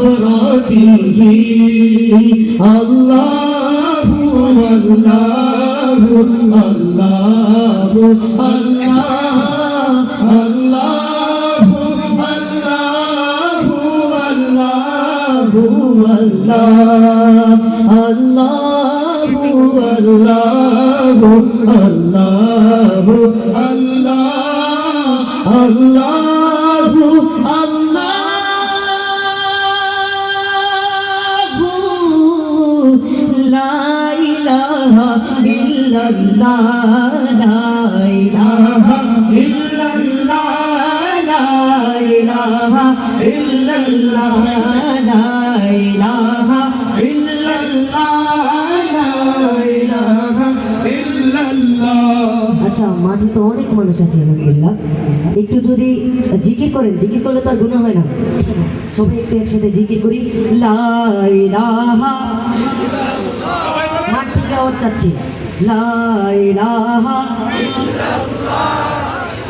Allah Allah Allah ইলাহা ইল্লাল্লাহ। লা ইলাহা ইল্লাল্লাহ লা ইলাহা ইল্লাল্লাহ লা ইলাহা আচ্ছা মাঠে তো অনেক মানুষ আছে, আলহামদুলিল্লাহ। একটু যদি জিকির করেন, জিকির করলে তার গুণা হয় না। সবাই একটু একসাথে করি। লা ইলাহা থেকে আওয়াজ চাচ্ছি লাইলাহা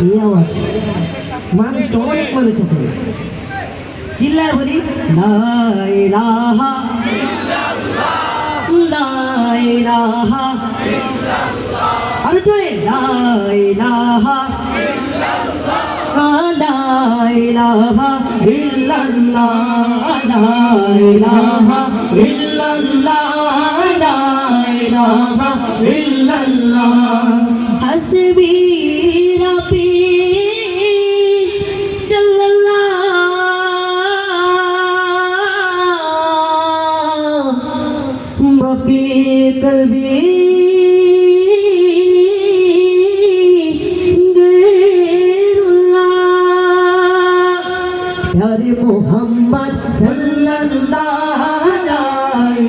এই আওয়াজ। মানুষ অনেক মানুষ আছে চিল্লায় বলি লাইলাহা লাইলাহা আরও জোরে লাইলাহা লাইলাহা ইল্লাল্লাহ লাইলাহা ইল্লাল্লাহ ইলাহা ইল্লাল্লাহ। হাসবি রাব্বি রবি কলবি হরে মোহাম্মদ সাল্লাল্লাহু আলাইহি